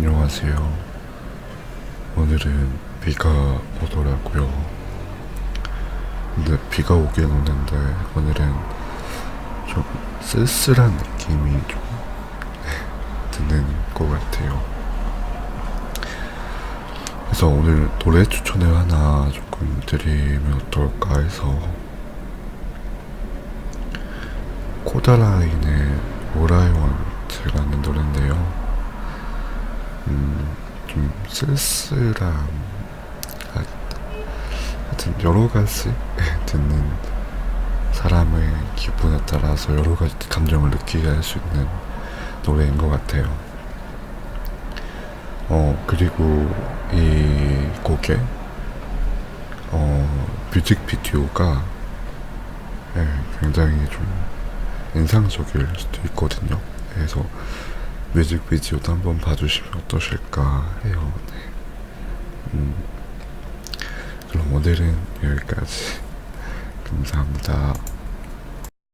안녕하세요. 오늘은 비가 오더라고요. 근데 비가 오긴 오는데 오늘은 좀 쓸쓸한 느낌이 좀 드는 것 같아요. 그래서 오늘 노래 추천을 하나 조금 드리면 어떨까 해서 코다라인의 좀 쓸쓸함, 하- 하여튼 여러 가지 듣는 사람의 기분에 따라서 여러 가지 감정을 느끼게 할 수 있는 노래인 것 같아요. 어, 그리고 이 곡의 어, 뮤직비디오가 예, 굉장히 좀 인상적일 수도 있거든요. 그래서 뮤직 비디오도 한번 봐주시면 어떠실까 해요. 네. 음, 그럼 오늘은 여기까지. 감사합니다.